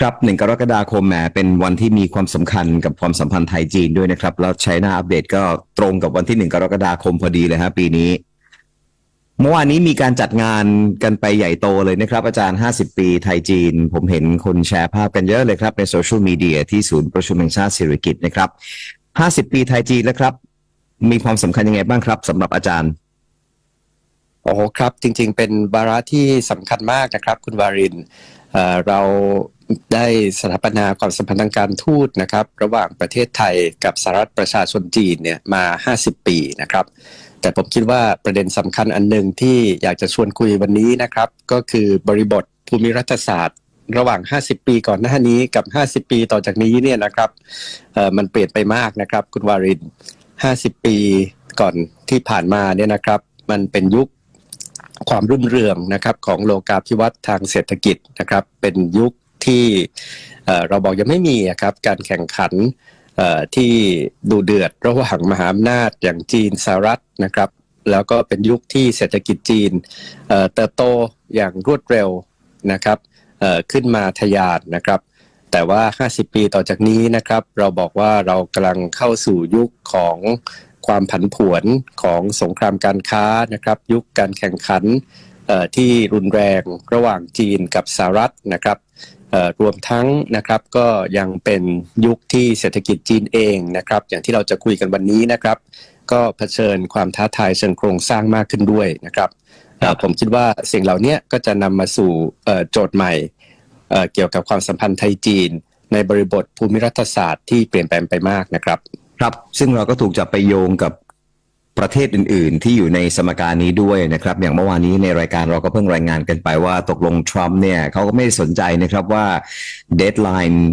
ครับหนึ่งกรกฎาคมแหมเป็นวันที่มีความสำคัญกับความสัมพันธ์ไทยจีนด้วยนะครับ แล้วใช้หน้าอัปเดตก็ตรงกับวันที่หนึ่งกรกฎาคมพอดีเลยฮะปีนี้ เมื่อวานนี้มีการจัดงานกันไปใหญ่โตเลยนะครับ อาจารย์ 50 ปีไทยจีน ผมเห็นคนแชร์ภาพกันเยอะเลยครับ ในโซเชียลมีเดียที่ศูนย์ประชุมแห่งชาติสิริกิตนะครับ 50 ปีไทยจีนแล้วครับ มีความสำคัญยังไงบ้างครับสำหรับอาจารย์โอ้ครับจริง ๆ เป็นวาระที่สำคัญมากนะครับ คุณวารินเอ่อเรา ได้สถาปนาความสัมพันธ์ทางการทูตนะครับ ระหว่างประเทศไทยกับสหรัฐประชาชนจีนเนี่ยมา 50 ปีนะครับ แต่ผมคิดว่าประเด็นสำคัญอันหนึ่งที่อยากจะชวนคุยวันนี้นะครับ ก็คือบริบทภูมิรัฐศาสตร์ ระหว่าง 50 ปีก่อนหน้านี้กับ 50 ปีต่อจากนี้เนี่ยนะครับเอ่อมันเปลี่ยนไปมากนะครับ คุณวาริน 50 ปีก่อนที่ผ่านมาเนี่ยนะครับ มันเป็นยุคความรุ่งเรืองนะครับของโลกาภิวัตน์ทางเศรษฐกิจนะครับ เป็นยุค ที่เราบอกยังไม่มีครับการแข่งขันที่ดูเดือดระหว่างมหาอำนาจอย่างจีนสหรัฐนะครับ แล้วก็เป็นยุคที่เศรษฐกิจจีนเติบโตอย่างรวดเร็วนะครับขึ้นมาทะยานนะครับ แต่ว่า 50 ปีต่อจากนี้นะครับ เราบอกว่าเรากำลังเข้าสู่ยุคของความผันผวนของสงครามการค้านะครับ ยุคการแข่งขันที่รุนแรงระหว่างจีนกับสหรัฐนะครับ รวมทั้งนะครับก็ยังเป็นยุคที่เศรษฐกิจจีนเองนะครับ อย่างที่เราจะคุยกันวันนี้นะครับ ก็เผชิญความท้าทายเชิงโครงสร้างมากขึ้นด้วยนะครับเอ่อผมคิดว่าสิ่งเหล่านี้ก็จะนำมาสู่เอ่อโจทย์ใหม่เอ่อเกี่ยวกับความสัมพันธ์ไทยจีน ในบริบทภูมิรัฐศาสตร์ที่เปลี่ยนแปลงไปมากนะครับ ครับซึ่งเราก็ถูกจับไปโยงกับ ประเทศอื่น ๆ ที่อยู่ในสมการนี้ด้วยนะครับ อย่างเมื่อวานนี้ในรายการเราก็เพิ่งรายงานกันไปว่าตกลงทรัมป์เนี่ยเขาก็ไม่ได้สนใจนะครับว่าเดทไลน์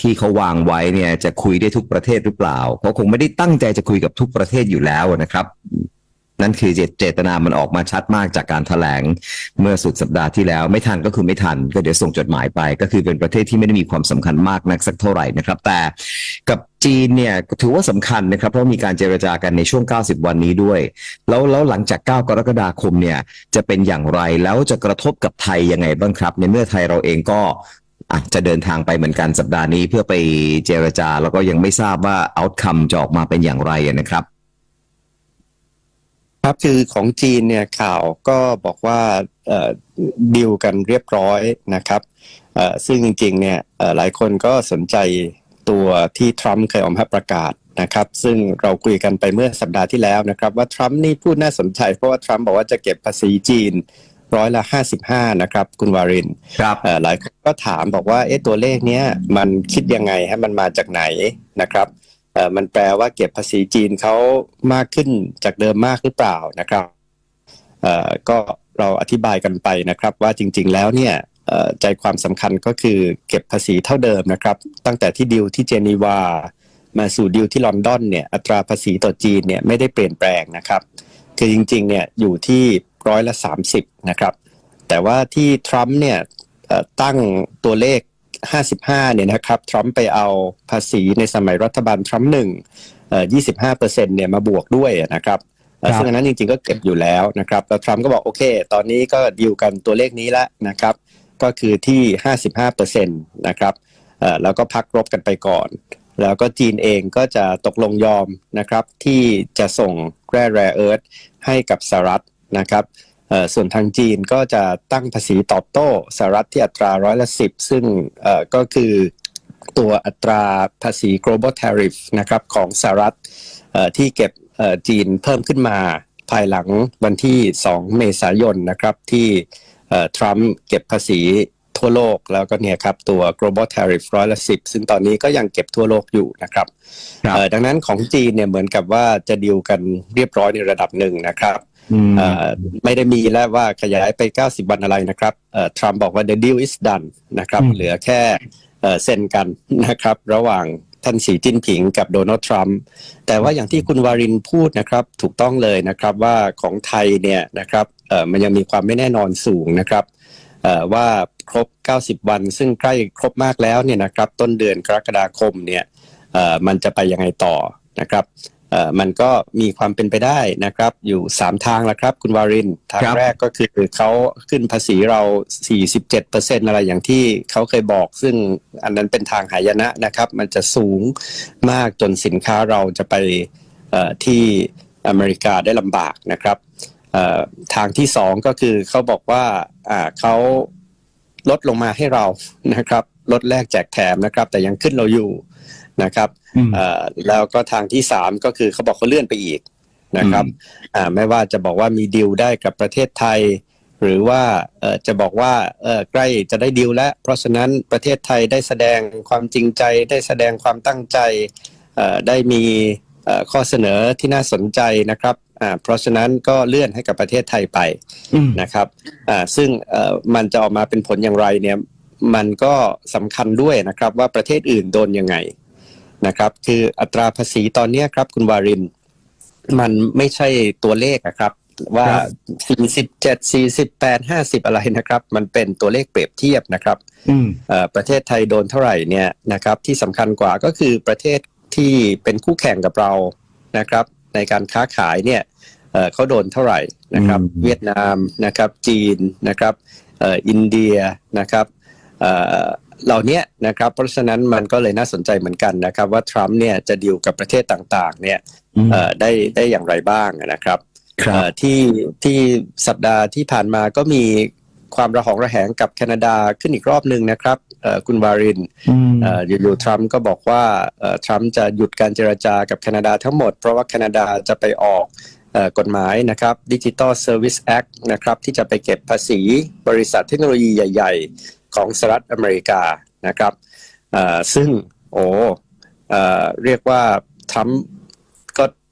ที่เขาวางไว้เนี่ยจะคุยได้ทุกประเทศหรือเปล่าเขาคงไม่ได้ตั้งใจจะคุยกับทุกประเทศอยู่แล้วนะครับ นั่นคือเจตนามันออกมาชัดมากจากการถแถลงเมื่อสุดสัปดาห์ที่แล้ว ไม่ทันก็คือไม่ทัน ก็เดี๋ยวส่งจดหมายไป ก็คือเป็นประเทศที่ไม่ได้มีความสำคัญมากนักสักเท่าไหร่นะครับ แต่กับจีนเนี่ยถือว่าสำคัญนะครับ เพราะมีการเจรจากันในช่วง 90 วันนี้ด้วย แล้วแล้วหลังจาก 9 กรกฎาคมเนี่ยจะเป็นอย่างไรแล้วจะกระทบกับไทยยังไงบ้างครับ ในเมื่อไทยเราเองก็อาจจะเดินทางไปเหมือนกันสัปดาห์นี้เพื่อไปเจรจาแล้วก็ยังไม่ทราบว่า outcome จะออกมาเป็นอย่างไรนะครับ ครับคือของจีนเนี่ยข่าวก็บอกว่าเอ่อดีลกันเรียบร้อยนะครับเอ่อซึ่งจริงๆเนี่ยเอ่อหลายคนก็สนใจตัวที่ทรัมป์เคยออกมาประกาศนะครับ ซึ่งเราคุยกันไปเมื่อสัปดาห์ที่แล้วนะครับ ว่าทรัมป์นี่พูดน่าสนใจ เพราะว่าทรัมป์บอกว่าจะเก็บภาษีจีนร้อยละ55นะครับ คุณวารินครับเอ่อหลายคนก็ถามบอกว่าเอ๊ะตัวเลขเนี้ยมันคิดยังไงฮะมันมาจากไหนนะครับเอ่อ มันแปลว่าเก็บภาษีจีนเขามากขึ้นจากเดิมมากหรือเปล่านะครับก็เราอธิบายกันไปนะครับ ว่าจริง ๆ แล้วเนี่ยใจความสำคัญก็คือเก็บภาษีเท่าเดิมนะครับ ตั้งแต่ที่ดิวที่เจนีวา มาสู่ดิวที่ลอนดอนเนี่ยอัตราภาษีต่อจีนเนี่ยไม่ได้เปลี่ยนแปลงนะครับ คือจริงๆเนี่ยอยู่ที่ร้อยละ 30 นะครับ แต่ว่าที่ทรัมป์เนี่ยตั้งตัวเลข 55เนี่ยนะครับทรัมป์ไปเอาภาษีในสมัยรัฐบาลทรัมป์หนึ่งเอ่อ25เปอร์เซ็นต์เนี่ยมาบวกด้วยนะครับเอ่อครับซึ่งอันนั้นจริงๆก็เก็บอยู่แล้วนะครับแล้วทรัมป์ก็บอกโอเค ตอนนี้ก็ดีลกันตัวเลขนี้แล้วนะครับ ก็คือที่ 55เปอร์เซ็นต์นะครับเอ่อแล้วก็พักรบกันไปก่อน แล้วก็จีนเองก็จะตกลงยอมนะครับที่จะส่งแร่แรเอิร์ธให้กับสหรัฐนะครับเอ่อ ส่วนทางจีนก็จะตั้งภาษีตอบโต้สหรัฐที่อัตราร้อยละสิบซึ่งก็คือตัวอัตราภาษี global tariff นะครับของสหรัฐที่เก็บจีนเพิ่มขึ้นมาภายหลังวันที่ 2 เมษายนนะครับที่ทรัมป์เก็บภาษี ทั่วโลกแล้วก็เนี่ยครับตัว global tariff ร้อยละสิบซึ่งตอนนี้ก็ยังเก็บทั่วโลกอยู่นะครับครับเอ่อดังนั้นของจีนเนี่ยเหมือนกับว่าจะดีลกันเรียบร้อยในระดับหนึ่งนะครับอืมเอ่อไม่ได้มีแล้วว่าขยายไป 90 วันอะไรนะครับเอ่อทรัมป์บอกว่า the deal is done นะครับอืมเหลือแค่เอ่อเซ็นกันนะครับ ระหว่างท่านสีจิ้นผิงกับโดนัลด์ทรัมป์แต่ว่าอย่างที่คุณวารินพูดนะครับ ถูกต้องเลยนะครับว่าของไทยเนี่ยนะครับเอ่อมันยังมีความไม่แน่นอนสูงนะครับเอ่อว่า ครบ 90 วัน ซึ่งใกล้ครบมากแล้วเนี่ยนะครับต้นเดือนกรกฎาคมเนี่ยเอ่อมันจะไปยังไงต่อนะครับเอ่อมันก็มีความเป็นไปได้นะครับ อยู่สามทางแล้วครับ คุณวารินทางครับแรกก็คือเขาขึ้นภาษีเรา 47เปอร์เซ็นอะไรอย่างที่เขาเคยบอก ซึ่งอันนั้นเป็นทางหายนะนะครับ มันจะสูงมากจนสินค้าเราจะไปเอ่อที่อเมริกาได้ลำบากนะครับเอ่อทางที่สองก็คือเขาบอกว่าอ่าเขา ลดลงมาให้เรานะครับลดแลกแจกแถมนะครับ แต่ยังขึ้นเราอยู่นะครับอืมเอ่อแล้วก็ทางที่สามก็คือเขาบอกเขาเลื่อนไปอีกนะครับอ่าไม่ว่าจะบอกว่ามีดีลได้กับประเทศไทย หรือว่าเอ่อจะบอกว่าเอ่อใกล้จะได้ดีลแล้ว เพราะฉะนั้นประเทศไทยได้แสดงความจริงใจ ได้แสดงความตั้งใจเอ่อได้มีเอ่อข้อเสนอที่น่าสนใจนะครับ อ่าเพราะฉะนั้นก็เลื่อนให้กับประเทศไทยไปอืมนะครับอ่าซึ่งเอ่อมันจะออกมาเป็นผลอย่างไรเนี่ยมันก็สำคัญด้วยนะครับว่าประเทศอื่นโดนยังไงนะครับ คืออัตราภาษีตอนเนี้ยครับ คุณวาริน มันไม่ใช่ตัวเลขอะครับ ว่าครับ47 48 50 อะไรนะครับ มันเป็นตัวเลขเปรียบเทียบนะครับอืมเอ่อประเทศไทยโดนเท่าไหร่เนี่ยนะครับ ที่สำคัญกว่าก็คือประเทศที่เป็นคู่แข่งกับเรานะครับ ในการค้าขายเนี่ยเอ่อเขาโดนเท่าไหร่นะครับอืมเวียดนามนะครับจีนนะครับเอ่ออินเดียนะครับเอ่อเหล่าเนี้ยนะครับเพราะฉะนั้นมันก็เลยน่าสนใจเหมือนกันนะครับ ว่าทรัมป์เนี่ยจะดีลกับประเทศต่างๆเนี่ยอืมเอ่อได้ได้อย่างไรบ้างนะครับครับเอ่อที่ที่สัปดาห์ที่ผ่านมาก็มี ความระหองระแหงกับแคนาดาขึ้นอีกรอบหนึ่งนะครับเอ่อคุณวารินอืมเอ่ออยู่ๆทรัมป์ก็บอกว่าเอ่อทรัมป์จะหยุดการเจรจากับแคนาดาทั้งหมด เพราะว่าแคนาดาจะไปออกเอ่อกฎหมายนะครับดิจิ t a l Service Act นะครับที่จะไปเก็บภาษีบริษัทเทคโนโลยีใหญ่ ๆ ของสหรัฐอเมริกานะครับเอ่อซึ่งโอ้เอ่อเรียกว่าทรัมป์ก็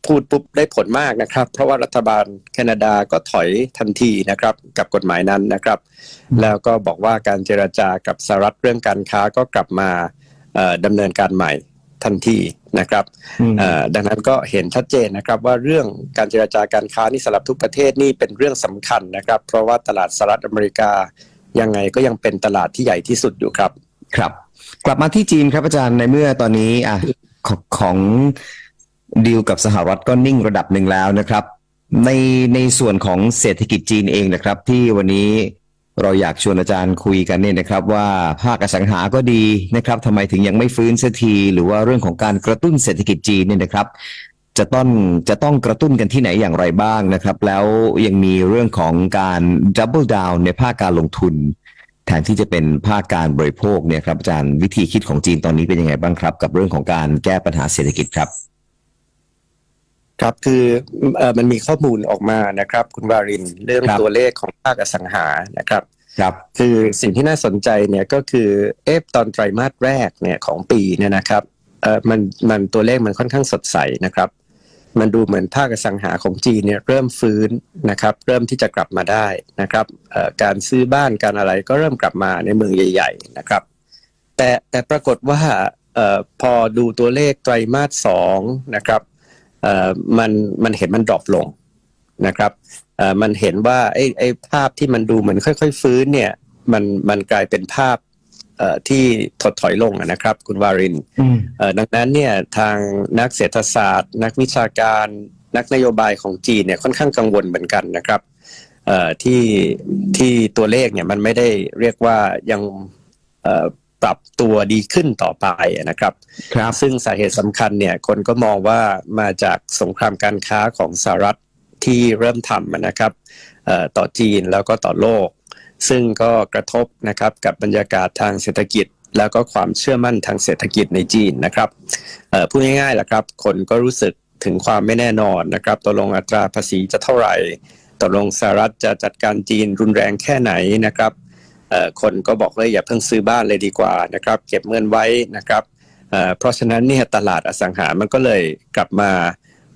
พูดปุ๊บได้ผลมากนะครับ เพราะว่ารัฐบาลแคนาดาก็ถอยทันทีนะครับ กับกฎหมายนั้นนะครับ แล้วก็บอกว่าการเจรจากับสหรัฐเรื่องการค้าก็กลับมาเอ่อดำเนินการใหม่ทันทีนะครับอืมเอ่อดังนั้นก็เห็นชัดเจนนะครับว่าเรื่องการเจรจาการค้านี่สำหรับทุกประเทศนี่เป็นเรื่องสำคัญนะครับ เพราะว่าตลาดสหรัฐอเมริกายังไงก็ยังเป็นตลาดที่ใหญ่ที่สุดอยู่ครับครับ กลับมาที่จีนครับอาจารย์ในเมื่อตอนนี้อะของของ ดีลกับสหรัฐก็นิ่งระดับหนึ่งแล้วนะครับ ในในส่วนของเศรษฐกิจจีนเองนะครับ ที่วันนี้เราอยากชวนอาจารย์คุยกันเนี่ยนะครับ ว่าภาคอสังหาก็ดีนะครับทำไมถึงยังไม่ฟื้นสักที หรือว่าเรื่องของการกระตุ้นเศรษฐกิจจีนเนี่ยนะครับ จะต้องจะต้องกระตุ้นกันที่ไหนอย่างไรบ้างนะครับ แล้วยังมีเรื่องของการดับเบิลดาวน์ในภาคการลงทุน แทนที่จะเป็นภาคการบริโภคเนี่ยครับอาจารย์วิธีคิดของจีนตอนนี้เป็นยังไงบ้างครับ กับเรื่องของการแก้ปัญหาเศรษฐกิจครับ ครับคือเอ่อมันมีข้อมูลออกมานะครับ คุณวารินเรื่องครับตัวเลขของภาคอสังหานะครับครับคือสิ่งที่น่าสนใจเนี่ยก็คือเอฟตอนไตรมาสแรกเนี่ยของปีเนี่ยนะครับเออมันมันตัวเลขมันค่อนข้างสดใสนะครับ มันดูเหมือนภาคอสังหาของจีนเนี่ยเริ่มฟื้นนะครับ เริ่มที่จะกลับมาได้นะครับเอ่อการซื้อบ้านการอะไรก็เริ่มกลับมาในเมืองใหญ่ ๆ นะครับ แต่แต่ปรากฏว่าเอ่อพอดูตัวเลขไตรมาสสองนะครับเอ่อ มันมันเห็นมันดรอปลงนะครับเอ่อมันเห็นว่าไอ้ไอ้ภาพที่มันดูเหมือนค่อย ๆ ฟื้นเนี่ยมันมันกลายเป็นภาพเอ่อที่ถดถอยลงอะนะครับ คุณวารินอืมเอ่อดังนั้นเนี่ยทางนักเศรษฐศาสตร์ นักวิชาการนักนโยบายของจีนเนี่ยค่อนข้างกังวลเหมือนกันนะครับเอ่อที่ที่ตัวเลขเนี่ยมันไม่ได้เรียกว่ายังเอ่อ ปรับตัวดีขึ้นต่อไปอะนะครับครับ ซึ่งสาเหตุสำคัญเนี่ยคนก็มองว่ามาจากสงครามการค้าของสหรัฐที่เริ่มทำนะครับเอ่อต่อจีนแล้วก็ต่อโลก ซึ่งก็กระทบนะครับกับบรรยากาศทางเศรษฐกิจ แล้วก็ความเชื่อมั่นทางเศรษฐกิจในจีนนะครับเอ่อพูดง่ายๆแหละครับ คนก็รู้สึกถึงความไม่แน่นอนนะครับตกลงอัตราภาษีจะเท่าไหร่ตกลงสหรัฐจะจัดการจีนรุนแรงแค่ไหนนะครับเอ่อ คนก็บอกเลยอย่าเพิ่งซื้อบ้านเลยดีกว่านะครับเก็บเงินไว้นะครับเอ่อเพราะฉะนั้นเนี่ยตลาดอสังหามันก็เลยกลับมา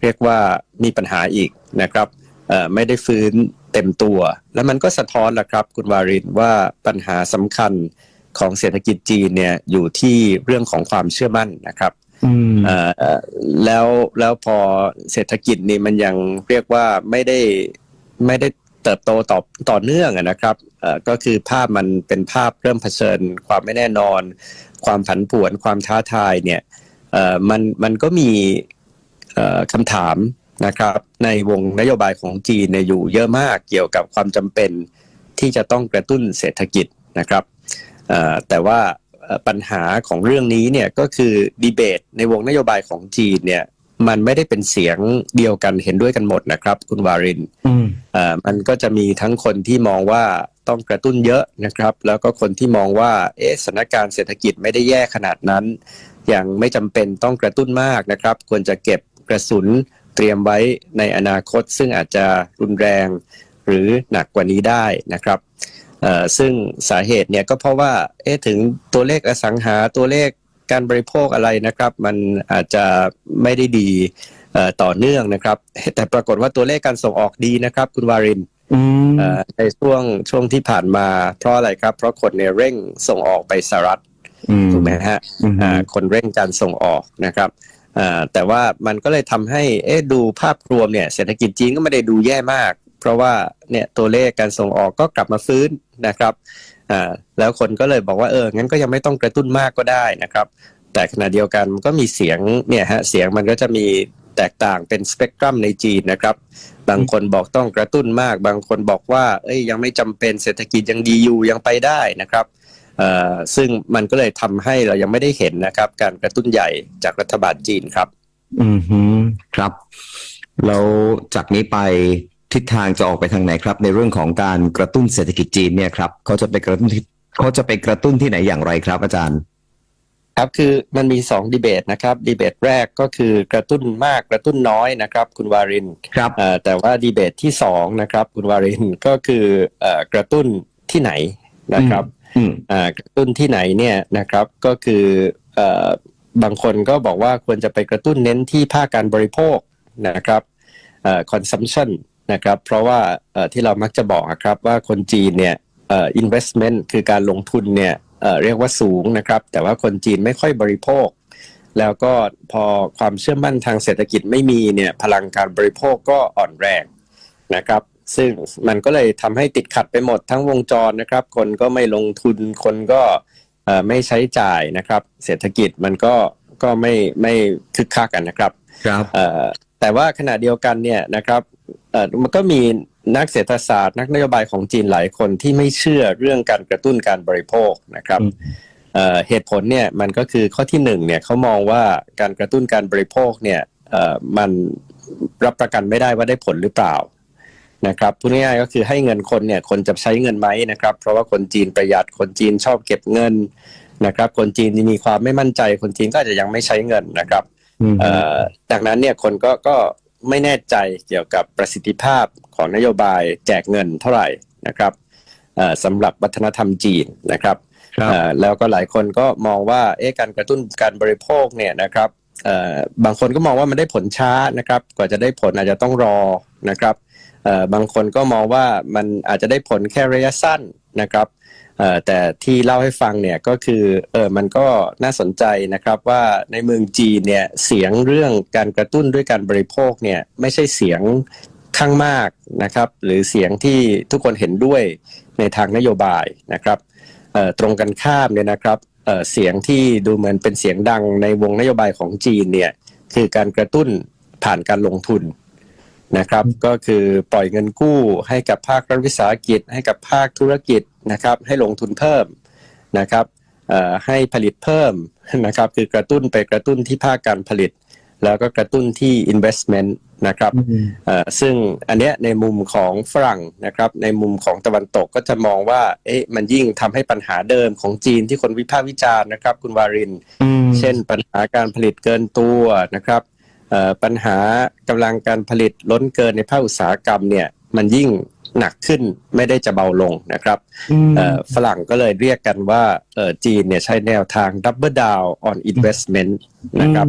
เรียกว่ามีปัญหาอีกนะครับเอ่อไม่ได้ฟื้นเต็มตัว แล้วมันก็สะท้อนแหละครับคุณวารินว่าปัญหาสำคัญของเศรษฐกิจจีนเนี่ยอยู่ที่เรื่องของความเชื่อมั่นนะครับอืมเอ่อเอ่อแล้วแล้วพอเศรษฐกิจนี่มันยังเรียกว่าไม่ได้ไม่ได้ เติบโตต่อต่อเนื่องนะครับก็คือภาพมันเป็นภาพเริ่มเผชิญ ความไม่แน่นอน ความผันผวนความท้าทายเนี่ยมันมันก็มีคำถามนะครับ ในวงนโยบายของจีนเนี่ยอยู่เยอะมากเกี่ยวกับความจำเป็นที่จะต้องกระตุ้นเศรษฐกิจนะครับแต่ว่าปัญหาของเรื่องนี้เนี่ยก็คือดีเบตในวงนโยบายของจีนเนี่ย มันไม่ได้เป็นเสียงเดียวกันเห็นด้วยกันหมดนะครับ คุณวารินอืมเอ่อมันก็จะมีทั้งคนที่มองว่าต้องกระตุ้นเยอะนะครับ แล้วก็คนที่มองว่าเอะสถานการณ์เศรษฐกิจไม่ได้แย่ขนาดนั้น อย่างไม่จำเป็นต้องกระตุ้นมากนะครับ ควรจะเก็บกระสุนเตรียมไว้ในอนาคต ซึ่งอาจจะรุนแรงหรือหนักกว่านี้ได้นะครับเอ่อซึ่งสาเหตุเนี่ยก็เพราะว่าเอ๊ะถึงตัวเลขอสังหาตัวเลข การบริโภคอะไรนะครับ มันอาจจะไม่ได้ดีเอ่อต่อเนื่องนะครับ แต่ปรากฏว่าตัวเลขการส่งออกดีนะครับ คุณวารินอืมเอ่อในช่วงช่วงที่ผ่านมาเพราะอะไรครับ เพราะคนเนี่ยเร่งส่งออกไปสหรัฐอืมถูกไหมฮะอืมอ่าคนเร่งการส่งออกนะครับอ่าแต่ว่ามันก็เลยทำให้เอ๊ะดูภาพรวมเนี่ยเศรษฐกิจจีนก็ไม่ได้ดูแย่มาก เพราะว่าเนี่ยตัวเลขการส่งออกก็กลับมาฟื้นนะครับ อ่าแล้วคนก็เลยบอกว่าเอองั้นก็ยังไม่ต้องกระตุ้นมากก็ได้นะครับ แต่ขณะเดียวกันมันก็มีเสียงเนี่ยฮะเสียงมันก็จะมีแตกต่างเป็นสเปกตรัมในจีนนะครับ บางคนบอกต้องกระตุ้นมาก บางคนบอกว่า เอ้ยยังไม่จำเป็นเศรษฐกิจยังดีอยู่ยังไปได้นะครับเอ่อซึ่งมันก็เลยทำให้เรายังไม่ได้เห็นนะครับ การกระตุ้นใหญ่จากรัฐบาลจีนครับ อืมฮึครับ แล้วจากนี้ไป ทิศทางจะออกไปทางไหนครับ ในเรื่องของการกระตุ้นเศรษฐกิจจีนเนี่ยครับเขาจะไปกระตุ้นที่เขาจะไปกระตุ้นที่ไหนอย่างไรครับ อาจารย์ ครับคือมันมีสองดีเบตนะครับดีเบตแรกก็คือกระตุ้นมากกระตุ้นน้อยนะครับ คุณวารินครับเอ่อแต่ว่าดีเบตที่สองนะครับ คุณวารินก็คือเอ่อกระตุ้นที่ไหนนะครับอืมอ่ากระตุ้นที่ไหนเนี่ยนะครับก็คือเอ่อบางคนก็บอกว่าควรจะไปกระตุ้นเน้นที่ภาคการบริโภคนะครับเอ่อ consumption นะครับ เพราะว่าเอ่อที่เรามักจะบอกอะครับว่าคนจีนเนี่ยเอ่อ investment คือการลงทุนเนี่ยเอ่อเรียกว่าสูงนะครับ แต่ว่าคนจีนไม่ค่อยบริโภค แล้วก็พอความเชื่อมั่นทางเศรษฐกิจไม่มีเนี่ยพลังการบริโภคก็อ่อนแรงนะครับซึ่งมันก็เลยทำให้ติดขัดไปหมดทั้งวงจรนะครับ คนก็ไม่ลงทุนคนก็เอ่อไม่ใช้จ่ายนะครับ เศรษฐกิจมันก็ก็ไม่ไม่คึกคักกันนะครับครับเอ่อ แต่ว่าขณะเดียวกันเนี่ยนะครับเอ่อมันก็มีนักเศรษฐศาสตร์ นักนโยบายของจีนหลายคนที่ไม่เชื่อเรื่องการกระตุ้นการบริโภคนะครับอืมเอ่อเหตุผลเนี่ยมันก็คือข้อที่หนึ่งเนี่ยเขามองว่าการกระตุ้นการบริโภคเนี่ยเอ่อมันรับประกันไม่ได้ว่าได้ผลหรือเปล่านะครับพูดง่ายๆก็คือให้เงินคนเนี่ยคนจะใช้เงินไหมนะครับ เพราะว่าคนจีนประหยัดคนจีนชอบเก็บเงินนะครับ คนจีนมีความไม่มั่นใจ คนจีนก็อาจจะยังไม่ใช้เงินนะครับอืมเอ่อ ดังนั้นเนี่ยคนก็ก็ไม่แน่ใจเกี่ยวกับประสิทธิภาพของนโยบายแจกเงินเท่าไหร่นะครับเอ่อสำหรับวัฒนธรรมจีนนะครับครับเอ่อแล้วก็หลายคนก็มองว่าเอ๊ะการกระตุ้นการบริโภคเนี่ยนะครับเอ่อบางคนก็มองว่ามันได้ผลช้านะครับ กว่าจะได้ผลอาจจะต้องรอนะครับเอ่อบางคนก็มองว่ามันอาจจะได้ผลแค่ระยะสั้นนะครับ เอ่อแต่ที่เล่าให้ฟังเนี่ยก็คือเออมันก็น่าสนใจนะครับว่าในเมืองจีนเนี่ยเสียงเรื่องการกระตุ้นด้วยการบริโภคเนี่ยไม่ใช่เสียงข้างมากนะครับ หรือเสียงที่ทุกคนเห็นด้วยในทางนโยบายนะครับตรงกันข้ามเนี่ยนะครับเเสียงที่ดูเหมือนเป็นเสียงดังในวงนโยบายของจีนเนี่ยคือการกระตุ้นผ่านการลงทุน นะครับ ก็คือปล่อยเงินกู้ให้กับภาครัฐวิสาหกิจ ให้กับภาคธุรกิจนะครับ ให้ลงทุนเพิ่มนะครับเอ่อให้ผลิตเพิ่มนะครับ คือกระตุ้นไปกระตุ้นที่ภาคการผลิต แล้วก็กระตุ้นที่ investment นะครับอืมเอ่อซึ่งอันเนี้ยในมุมของฝรั่งนะครับ ในมุมของตะวันตกก็จะมองว่า เอ๊ะมันยิ่งทำให้ปัญหาเดิมของจีนที่คนวิพากษ์วิจารณ์นะครับ คุณวารินอืมเช่นปัญหาการผลิตเกินตัวนะครับเอ่อ ปัญหากำลังการผลิตล้นเกินในภาคอุตสาหกรรมเนี่ยมันยิ่งหนักขึ้นไม่ได้จะเบาลงนะครับอืมเอ่อฝรั่งก็เลยเรียกกันว่าเอ่อจีนเนี่ยใช้แนวทาง double down on investment นะครับ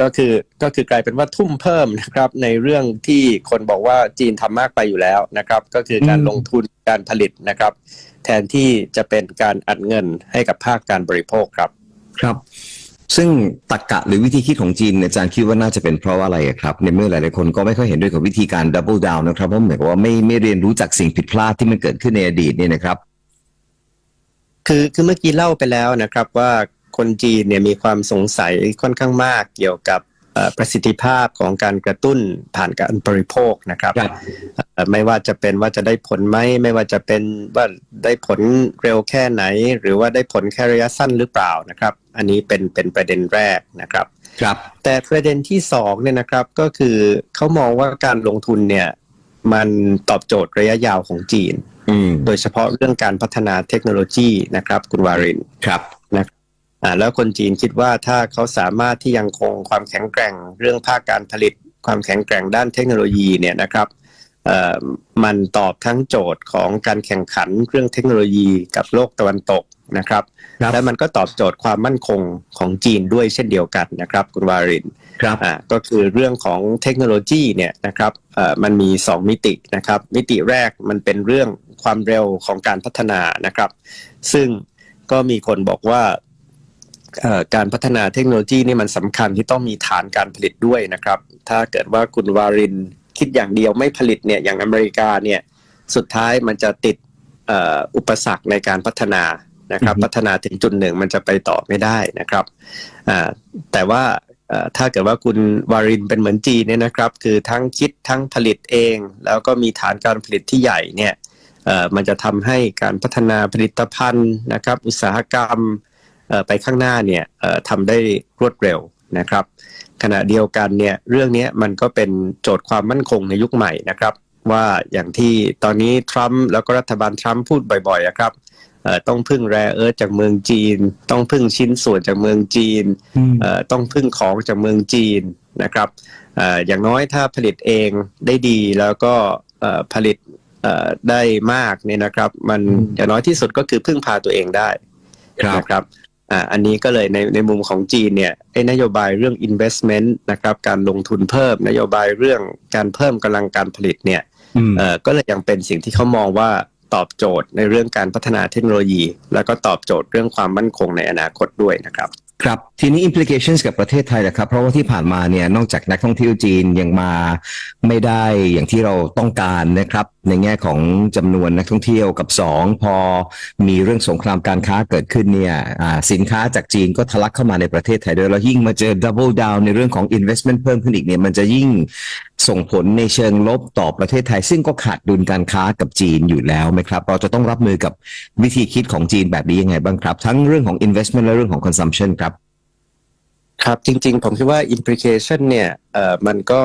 ก็คือก็คือกลายเป็นว่าทุ่มเพิ่มนะครับในเรื่องที่คนบอกว่าจีนทำมากไปอยู่แล้วนะครับ ก็คือการอืมลงทุนการผลิตนะครับ แทนที่จะเป็นการอัดเงินให้กับภาคการบริโภคครับครับ ซึ่งตรรกะหรือวิธีคิดของจีนอาจารย์คิดว่าน่าจะเป็นเพราะว่าอะไรครับในเมื่อหลายๆคนก็ไม่ค่อยเห็นด้วยกับวิธีการดับเบิลดาวน์นะครับเพราะเหมือนกับว่าไม่ไม่เรียนรู้จากสิ่งผิดพลาดที่มันเกิดขึ้นในอดีตเนี่ยนะครับ คือคือเมื่อกี้เล่าไปแล้วนะครับว่าคนจีนเนี่ยมีความสงสัยค่อนข้างมากเกี่ยวกับ ประสิทธิภาพของการกระตุ้นผ่านการบริโภคนะครับครับเอ่อไม่ว่าจะเป็นว่าจะได้ผลไหมไม่ว่าจะเป็นว่าได้ผลเร็วแค่ไหน หรือว่าได้ผลแค่ระยะสั้นหรือเปล่านะครับ อันนี้เป็นเป็นประเด็นแรกนะครับครับ แต่ประเด็นที่สองเนี่ยนะครับก็คือเขามองว่าการลงทุนเนี่ยมันตอบโจทย์ระยะยาวของจีนอืมโดยเฉพาะเรื่องการพัฒนาเทคโนโลยีนะครับ คุณวารินครับ อ่าแล้วคนจีนคิดว่าถ้าเขาสามารถที่ยังคงความแข็งแกร่งเรื่องภาคการผลิต ความแข็งแกร่งด้านเทคโนโลยีเนี่ยนะครับเอ่อมันตอบทั้งโจทย์ของการแข่งขันเรื่องเทคโนโลยีกับโลกตะวันตกนะครับครับและมันก็ตอบโจทย์ความมั่นคงของจีนด้วยเช่นเดียวกันนะครับคุณวารินครับอ่าก็คือเรื่องของเทคโนโลยีเนี่ยนะครับเอ่อมันมี 2 มิตินะครับ มิติแรกมันเป็นเรื่องความเร็วของการพัฒนานะครับ ซึ่งก็มีคนบอกว่าเอ่อ การพัฒนาเทคโนโลยีนี่มันสำคัญที่ต้องมีฐานการผลิตด้วยนะครับ ถ้าเกิดว่าคุณวารินคิดอย่างเดียวไม่ผลิตเนี่ยอย่างอเมริกาเนี่ยสุดท้ายมันจะติดเอ่ออุปสรรคในการพัฒนานะครับอือฮึพัฒนาถึงจุดหนึ่งมันจะไปต่อไม่ได้นะครับอ่าแต่ว่าเอ่อถ้าเกิดว่าคุณวารินเป็นเหมือนจีนเนี่ยนะครับ คือทั้งคิดทั้งผลิตเอง แล้วก็มีฐานการผลิตที่ใหญ่เนี่ยเอ่อมันจะทำให้การพัฒนาผลิตภัณฑ์นะครับ อุตสาหกรรมเอ่อ ไปข้างหน้าเนี่ยเอ่อทำได้รวดเร็วนะครับ ขณะเดียวกันเนี่ยเรื่องนี้มันก็เป็นโจทย์ความมั่นคงในยุคใหม่นะครับ ว่าอย่างที่ตอนนี้ทรัมป์แล้วก็รัฐบาลทรัมป์พูดบ่อยๆอะครับเอ่อต้องพึ่งแรเอิร์ธจากเมืองจีน ต้องพึ่งชิ้นส่วนจากเมืองจีนอืมเอ่อต้องพึ่งของจากเมืองจีนนะครับเอ่ออย่างน้อยถ้าผลิตเองได้ดีแล้วก็เอ่อผลิตเอ่อได้มากเนี่ยนะครับ มันอืมอย่างน้อยที่สุดก็คือพึ่งพาตัวเองได้ครับนะครับ อ่าอันนี้ก็เลยในในมุมของจีนเนี่ยไอ้นโยบายเรื่อง investment นะครับการลงทุนเพิ่ม นโยบายเรื่องการเพิ่มกำลังการผลิตเนี่ยอืมเอ่อก็เลยยังเป็นสิ่งที่เขามองว่าตอบโจทย์ในเรื่องการพัฒนาเทคโนโลยี แล้วก็ตอบโจทย์เรื่องความมั่นคงในอนาคตด้วยนะครับ ครับทีนี้ implications กับประเทศไทยนะครับ เพราะว่าที่ผ่านมาเนี่ยนอกจากนักท่องเที่ยวจีนยังมาไม่ได้อย่างที่เราต้องการนะครับ ในแง่ของจำนวนนักท่องเที่ยวกับ 2 พอมีเรื่องสงครามการค้าเกิดขึ้นเนี่ยสินค้าจากจีนก็ทะลักเข้ามาในประเทศไทยด้วยแล้วยิ่งมาเจอ double down ในเรื่องของ investment เพิ่มขึ้นอีกเนี่ยมันจะยิ่งส่งผลในเชิงลบต่อประเทศไทย ซึ่งก็ขาดดุลการค้ากับจีนอยู่แล้วไหมครับ เราจะต้องรับมือกับวิธีคิดของจีนแบบนี้ยังไงบ้างครับ ทั้งเรื่องของ investment และเรื่องของ consumption ครับ ครับจริงๆ ผมคิดว่า implication เนี่ยเอ่อมันก็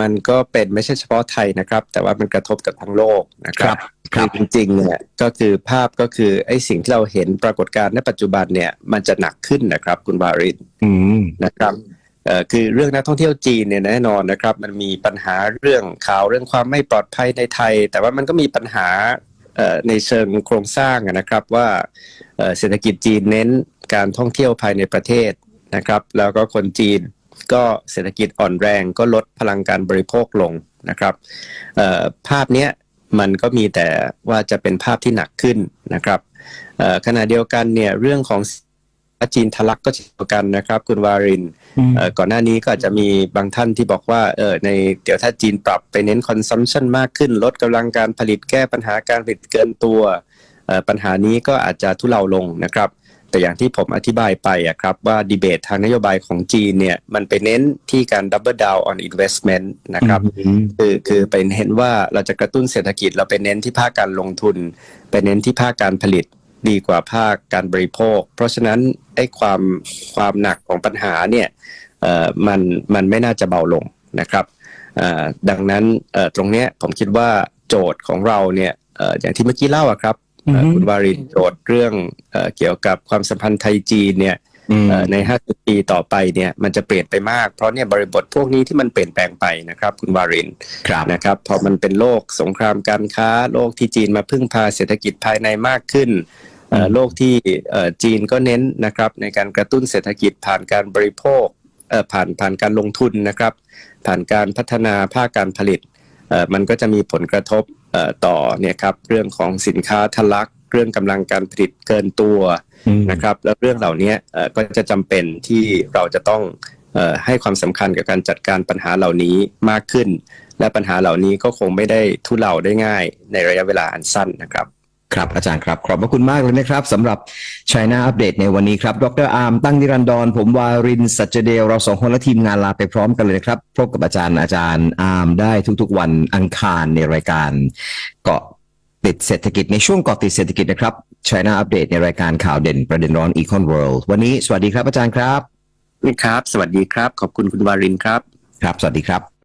มันก็เป็นไม่ใช่เฉพาะไทยนะครับ แต่ว่ามันกระทบกับทั้งโลกนะครับครับอจริงๆเนี่ยก็คือภาพก็คือไอ้สิ่งที่เราเห็นปรากฏการณ์ในปัจจุบันเนี่ยมันจะหนักขึ้นนะครับ คุณวารินอืมนะครับเอ่อคือเรื่องนักท่องเที่ยวจีนเนี่ยแน่นอนนะครับ มันมีปัญหาเรื่องข่าวเรื่องความไม่ปลอดภัยในไทย แต่ว่ามันก็มีปัญหาเอ่อในเชิงโครงสร้างอะนะครับว่าเอ่อเศรษฐกิจจีนเน้นการท่องเที่ยวภายในประเทศ นะครับ แล้วก็คนจีนก็เศรษฐกิจอ่อนแรงก็ลดพลังการบริโภคลงนะครับเอ่อภาพเนี้ยมันก็มีแต่ว่าจะเป็นภาพที่หนักขึ้นนะครับเอ่อขณะเดียวกันเนี่ยเรื่องของจีนทะลักก็เช่นเดียวกันนะครับ คุณวารินเอ่อก่อนหน้านี้ก็อาจจะมีบางท่านที่บอกว่าเออในเดี๋ยวถ้าจีนปรับไปเน้นคอนซัมชันมากขึ้น ลดกำลังการผลิตแก้ปัญหาการผลิตเกินตัวเอ่อปัญหานี้ก็อาจจะทุเลาลงนะครับ แต่อย่างที่ผมอธิบายไปอะครับว่าดีเบตทางนโยบายของจีนเนี่ยมันไปเน้นที่การ double down on investment นะครับอืมคือคือไปเห็นว่าเราจะกระตุ้นเศรษฐกิจเราไปเน้นที่ภาคการลงทุน ไปเน้นที่ภาคการผลิตดีกว่าภาคการบริโภค เพราะฉะนั้นไอ้ความความหนักของปัญหาเนี่ยเอ่อมันมันไม่น่าจะเบาลงนะครับเอ่อดังนั้นเอ่อตรงเนี้ยผมคิดว่าโจทย์ของเราเนี่ยเอ่ออย่างที่เมื่อกี้เล่าอะครับเอ่ออือฮึ คุณวารินโจทย์เรื่องเอ่อเกี่ยวกับความสัมพันธ์ไทยจีนเนี่ยอืมเอ่อใน 50 ปีต่อไปเนี่ยมันจะเปลี่ยนไปมาก เพราะเนี่ยบริบทพวกนี้ที่มันเปลี่ยนแปลงไปนะครับ คุณวารินครับนะครับพอมันเป็นโลกสงครามการค้า โลกที่จีนมาพึ่งพาเศรษฐกิจภายในมากขึ้นเอ่ออืมโลกที่เอ่อจีนก็เน้นนะครับในการกระตุ้นเศรษฐกิจผ่านการบริโภคเอ่อผ่านผ่านการลงทุนนะครับ ผ่านการพัฒนาภาคการผลิตเอ่อมันก็จะมีผลกระทบเอ่อ ต่อเนี่ยครับเรื่องของสินค้าทะลักเรื่องกำลังการผลิตเกินตัวอืมนะครับ แล้วเรื่องเหล่านี้เอ่อก็จะจำเป็นที่เราจะต้องเอ่อให้ความสำคัญกับการจัดการปัญหาเหล่านี้มากขึ้น และปัญหาเหล่านี้ก็คงไม่ได้ทุเลาได้ง่ายในระยะเวลาอันสั้นนะครับ ครับอาจารย์ครับ ขอบพระคุณมากเลยนะครับสำหรับ China Update ในวันนี้ครับ ดรอาร์มตั้งนิรันดร ผมวารินทร์สัจเจเดล เราสองคนและทีมงานลาไปพร้อมกันเลยนะครับ พบกับอาจารย์อาจารย์อาร์มได้ทุกๆวันอังคารในรายการเกาะติดเศรษฐกิจในช่วงเกาะติดเศรษฐกิจนะครับ China Update ในรายการข่าวเด่นประเด็นร้อน Econ World วันนี้สวัสดีครับอาจารย์ครับ ครับ สวัสดีครับ ขอบคุณคุณวารินครับ ครับ สวัสดีครับ